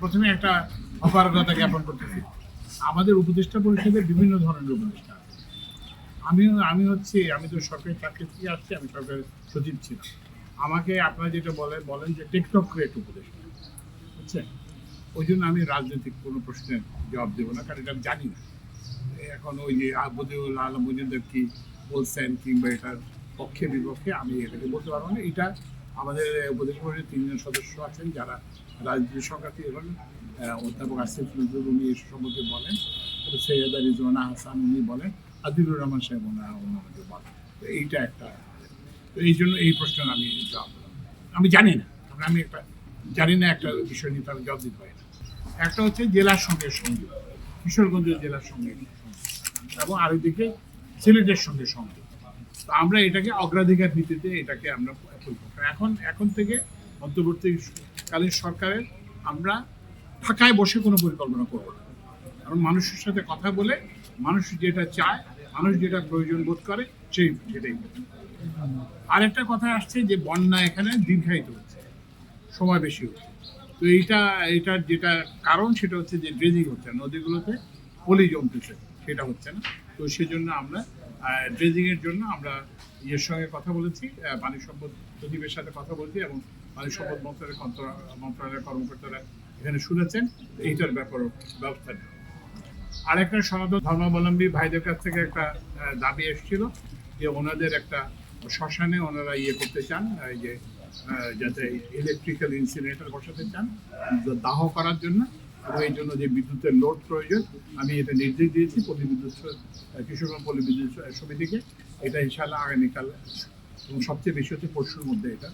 প্রথমে একটা অপারগতা জ্ঞাপন করতেছি। আমাদের উপদেষ্টা পরিষদে বিভিন্ন ধরনের উপদেষ্টা। আছে আমি আমি হচ্ছে, আমি তো সরকারি চাকরি থেকে আসছি, আমি সরকারের সচিব ছিলাম। আমাকে আপনারা যেটা বলেন বলেন যে টেকটক টেকনোক্রেট উপদেষ্টা। বুঝছেন ওই জন্য আমি রাজনৈতিক কোনো প্রশ্নের জবাব দেবো না, কারণ এটা আমি জানি না। এখন ওই যে আবুদুল আলম মজুমদার কি বলছেন কিংবা এটার পক্ষে বিপক্ষে আমি এটাকে বলতে পারব না। এটা আমাদের উপদেশ পরিষদের তিনজন সদস্য আছেন যারা রাজনীতি সংক্রান্ত এবং অধ্যাপক আসিফ নজরুল উনি এ সম্পর্কে বলেন সৈয়দা রিজওয়ানা হাসান উনি বলেন, আদিলুর রহমান সাহেব ওনারা ওনাকে বলেন তো এইটা একটা, তো এই জন্য এই প্রশ্নের আমি জবাব। আমি জানি না, কারণ আমি একটা, জানি না একটা বিষয় নিয়ে তার জবাব দিতে পারি না একটা হচ্ছে জেলার সঙ্গে সংযোগ কিশোরগঞ্জ জেলার সঙ্গে। এবং আরেকদিকে সিলেটের সঙ্গে সংযোগ আমরা এটাকে অগ্রাধিকার ভিত্তিতে এটাকে আমরা এখন এখন থেকে অন্তর্বর্তীকালীন সরকারের আমরা ফাঁকায় বসে কোনো পরিকল্পনা করব না কারণ মানুষের সাথে কথা বলে, মানুষ যেটা চায়, মানুষ যেটা প্রয়োজন বোধ করে, সেই সেটাই করবে। আরেকটা কথা আসছে যে বন্যা এখানে দীর্ঘায়িত হচ্ছে, সময় বেশি হচ্ছে তো এইটা এটার যেটা কারণ, সেটা হচ্ছে যে ড্রেজিং হচ্ছে। নদীগুলোতে পলি জমতেছে, সেটা হচ্ছে না তো সেজন্য আমরা ড্রেজিং এর জন্য আমরা ইয়ের সঙ্গে কথা বলেছি পানি সম্পদ সচিবের সাথে কথা বলছি এবং পানি সম্পদ মন্ত্রণালয়ের মন্ত্রণালয়ের কর্মকর্তারা এখানে শুনেছেন, এইটার ব্যাপারেও ব্যবস্থা নেওয়া আরেকটা সনাতন ধর্মাবলম্বী ভাইদের কাছ থেকে একটা দাবি এসেছিল যে ওনাদের একটা শ্মশানে ওনারা ইয়ে করতে চান এই যে যাতে ইলেকট্রিক্যাল ইনসিনেটর বসাতে চান দাহ করার জন্য। এবং এই জন্য যে বিদ্যুতের লোড প্রয়োজন, আমি এটা নির্দেশ দিয়েছি পল্লী বিদ্যুৎ কিশোরগঞ্জ পল্লী বিদ্যুৎ সমিতিকে। এটা ইনশাল্লাহ আগামীকাল এবং সবচেয়ে বেশি হচ্ছে পরশুর মধ্যে এটা।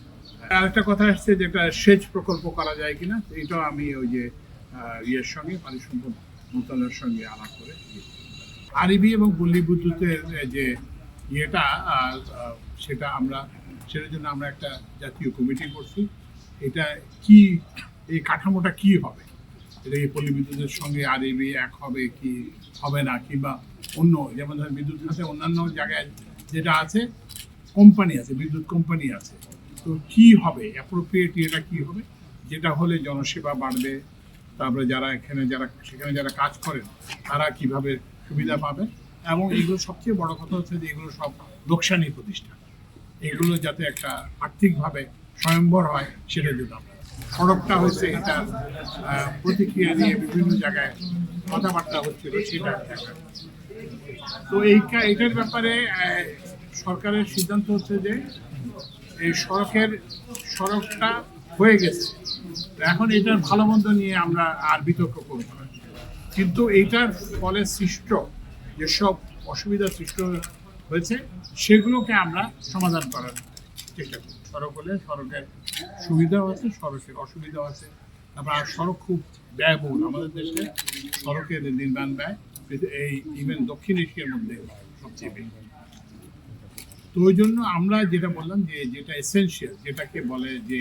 আরেকটা কথা আসছে যে একটা সেচ প্রকল্প করা যায় কিনা, এটাও আমি ওই যে ইয়ের সঙ্গে, পানি সম্পদ মন্ত্রণালয়ের সঙ্গে আলাপ করে আরবি এবং পল্লী বিদ্যুতের যে ইয়েটা সেটা আমরা, সেটার জন্য আমরা একটা জাতীয় কমিটি করছি। এটা কি, এই কাঠামোটা কি হবে? এটা এই পল্লী বিদ্যুতের সঙ্গে আরবি এক হবে কি, হবে না, কিংবা অন্য, যেমন ধরেন বিদ্যুৎ খাতে অন্যান্য জায়গায় যেটা আছে, কোম্পানি আছে, বিদ্যুৎ কোম্পানি আছে। তো কি হবে? অ্যাপ্রোপ্রিয়েট এটা কি হবে? যেটা হলে জনসেবা বাড়বে, তারপরে যারা এখানে যারা, সেখানে যারা কাজ করেন, তারা কীভাবে সুবিধা পাবে? এবং এগুলো সবচেয়ে বড় কথা হচ্ছে যে এগুলো সব লোকসানি প্রতিষ্ঠান। এগুলো যাতে একটা আর্থিকভাবে স্বয়ম্বর হয় সেটার জন্য আমরা সড়কটা হচ্ছে এটা প্রতিক্রিয়া নিয়ে বিভিন্ন জায়গায় কথাবার্তা হচ্ছিল সেটা তো এই এটার ব্যাপারে সরকারের সিদ্ধান্ত হচ্ছে যে এই সড়কের, সড়কটা হয়ে গেছে। এখন এটার ভালো মন্দ নিয়ে আমরা আর বিতর্ক করব কিন্তু এইটার ফলে সৃষ্ট যেসব অসুবিধা সৃষ্ট হয়েছে, সেগুলোকে আমরা সমাধান করার চেষ্টা করি সড়ক হলে সড়কের সুবিধাও আছে সড়কের অসুবিধাও আছে। তারপর আর সড়ক খুব ব্যয়বহুল। আমাদের দেশে সড়কের নির্মাণ ব্যয় এই ইভেন দক্ষিণ এশিয়ার মধ্যে সবচেয়ে বেশি। তো ওই জন্য আমরা যেটা বললাম যে, যেটা এসেনশিয়াল যেটাকে বলে যে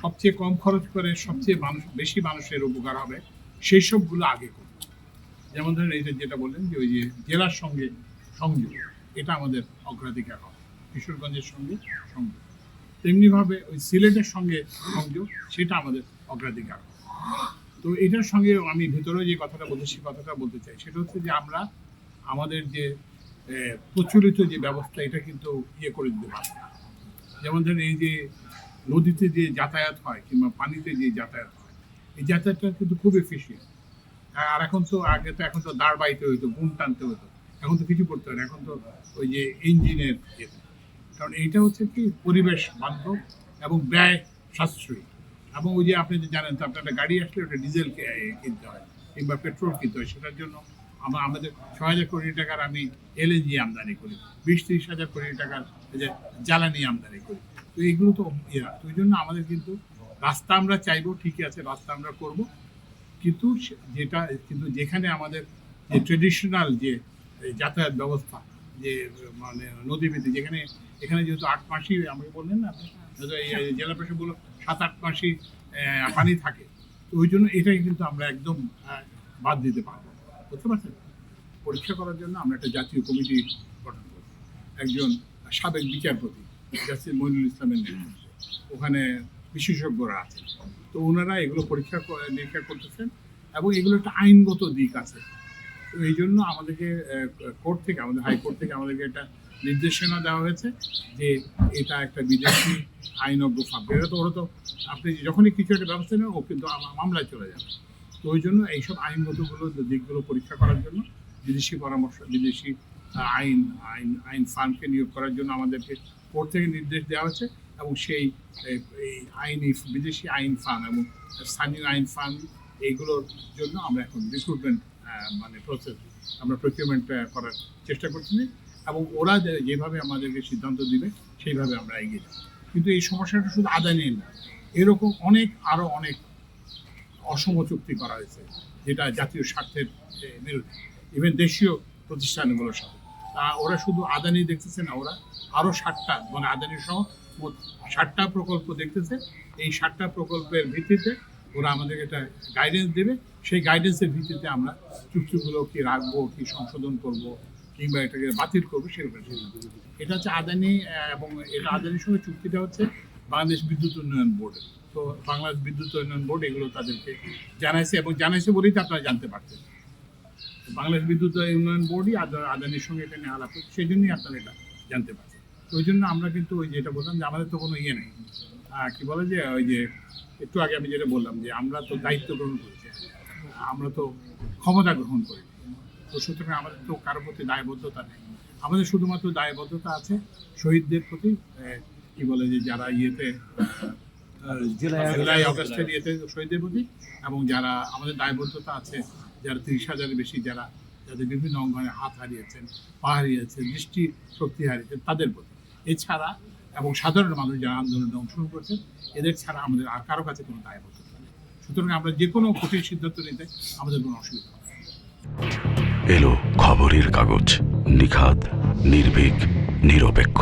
সবচেয়ে কম খরচ করে সবচেয়ে মানুষ বেশি মানুষের উপকার হবে সেই সবগুলো আগে করব যেমন ধরেন এই যে যেটা বললেন যে ওই যে জেলার সঙ্গে সংযোগ, এটা আমাদের অগ্রাধিকার হবে। কিশোরগঞ্জের সঙ্গে সংযোগ তেমনিভাবে ওই সিলেটের সঙ্গে সংযোগ সেটা আমাদের অগ্রাধিকার। তো এটার সঙ্গে আমি ভেতরে যে কথাটা বলতে সেই কথাটা বলতে চাই। সেটা হচ্ছে যে আমরা আমাদের যে প্রচলিত যে ব্যবস্থা, এটা কিন্তু ইয়ে করে দিতে পারব যেমন ধরেন এই যে নদীতে যে যাতায়াত হয় কিংবা পানিতে যে যাতায়াত হয়, এই যাতায়াতটা কিন্তু খুব এফিসিয়েন্ট আর এখন তো, আগে তো এখন তো দাঁড় বাইতে হতো গুম টানতে হতো এখন তো কিছু করতে হয় এখন তো ওই যে ইঞ্জিনের ইয়েতে। কারণ এইটা হচ্ছে কি, পরিবেশ বান্ধব এবং ব্যয় সাশ্রয়ী। এবং ওই যে আপনি যে জানেন তো, আপনার একটা গাড়ি আসলে ওটা ডিজেল কিনতে হয় কিংবা পেট্রোল কিনতে হয়, সেটার জন্য আমরা আমাদের ছ হাজার কোটি টাকার আমি এলএনজি আমদানি করি, বিশ ত্রিশ হাজার কোটি টাকার যে জ্বালানি আমদানি করি। তো এইগুলো তো ইয়ে তো ওই জন্য আমাদের কিন্তু রাস্তা আমরা চাইব, ঠিকই আছে, রাস্তা আমরা করব। কিন্তু যেটা, কিন্তু যেখানে আমাদের যে ট্রেডিশনাল যে যাতায়াত ব্যবস্থা যে মানে নদীভিত্তিক যেখানে এখানে যেহেতু আট মাসই আমাকে বললেন না এই জেলা প্রশাসক বলল সাত আট মাসই পানি থাকে। তো ওই জন্য এটাই কিন্তু আমরা একদম বাদ দিতে পারব বুঝতে পারছেন? পরীক্ষা করার জন্য আমরা একটা জাতীয় কমিটি গঠন করব। একজন সাবেক বিচারপতি জাস্টিস মইনুল ইসলামের নেতৃত্বে। ওখানে বিশেষজ্ঞরা আছেন। তো ওনারা এগুলো পরীক্ষা নিরীক্ষা করতেছেন এবং এগুলো একটা আইনগত দিক আছে। তো এই জন্য আমাদেরকে কোর্ট থেকে, আমাদের হাইকোর্ট থেকে আমাদেরকে একটা নির্দেশনা দেওয়া হয়েছে যে এটা একটা বিদেশি আইনজ্ঞ ফাঁক এটা তো, ওরা তো, আপনি যখনই কিছু একটা ব্যবস্থা নেন ও কিন্তু মামলায় চলে যাবে। তো ওই জন্য এইসব আইনগতগুলো দিকগুলো পরীক্ষা করার জন্য, বিদেশি পরামর্শ, বিদেশি আইন আইন আইন ফার্মকে নিয়োগ করার জন্য আমাদেরকে কোর্ট থেকে নির্দেশ দেওয়া হয়েছে এবং সেই এই আইনি, বিদেশি আইন ফার্ম এবং স্থানীয় আইন ফার্ম, এইগুলোর জন্য আমরা এখন রিক্রুটমেন্ট মানে প্রসেস আমরা প্রকিউরমেন্ট করার চেষ্টা করছি এবং ওরা যেভাবে আমাদেরকে সিদ্ধান্ত দিবে, সেইভাবে আমরা এগিয়ে যাব। কিন্তু এই সমস্যাটা শুধু আদানি না, এরকম অনেক আরও অনেক অসম চুক্তি করা হয়েছে, যেটা জাতীয় স্বার্থের বিরুদ্ধে ইভেন দেশীয় প্রতিষ্ঠানগুলোর সাথে। তা ওরা শুধু আদানি দেখতেছে না, ওরা আরও ষাটটা মানে আদানি সহ ষাটটা প্রকল্প দেখতেছে। এই ষাটটা প্রকল্পের ভিত্তিতে ওরা আমাদেরকে একটা গাইডেন্স দেবে। সেই গাইডেন্সের ভিত্তিতে আমরা চুক্তিগুলো কি রাখব, কি সংশোধন করব, কিংবা এটাকে বাতিল করব, সেরকম। এটা হচ্ছে আদানি এবং এটা আদানির সঙ্গে চুক্তিটা হচ্ছে বাংলাদেশ বিদ্যুৎ উন্নয়ন বোর্ড। তো বাংলাদেশ বিদ্যুৎ উন্নয়ন বোর্ড এগুলো তাদেরকে জানাইছে এবং জানাইছে বলেই তো আপনারা জানতে পারছেন। বাংলাদেশ বিদ্যুৎ উন্নয়ন বোর্ডই আদা- আদানির সঙ্গে এটা নিয়ে আলাপ সেই জন্যই আপনারা এটা জানতে পারছেন। ওই জন্য আমরা কিন্তু ওই যেটা বললাম যে আমাদের তো কোনো ইয়ে নেই। কি বলে যে ওই যে একটু আগে আমি যেটা বললাম যে আমরা তো দায়িত্ব গ্রহণ করেছি। আমরা তো ক্ষমতা গ্রহণ করি তো সুতরাং আমাদের তো কারোর প্রতি দায়বদ্ধতা নেই। আমাদের শুধুমাত্র দায়বদ্ধতা আছে শহীদদের প্রতি কি বলে যে যারা ইয়েতে জুলাই অগস্টের ইয়েতে শহীদদের প্রতি এবং যারা আমাদের দায়বদ্ধতা আছে যারা তিরিশ হাজারের বেশি যারা যাদের বিভিন্ন অঙ্গনে হাত হারিয়েছেন পা হারিয়েছেন দৃষ্টি শক্তি হারিয়েছেন তাদের প্রতি। এছাড়া এবং সাধারণ মানুষ যারা আন্দোলনে অংশগ্রহণ করছেন, এদের ছাড়া আমাদের আর কারও কাছে কোনো দায়বদ্ধতা নেই। সুতরাং আমরা যে কোনো কঠিন সিদ্ধান্ত নিতে আমাদের কোনো অসুবিধা হবে এলো খবরের কাগজ, নিখাদ, নির্ভীক, নিরপেক্ষ।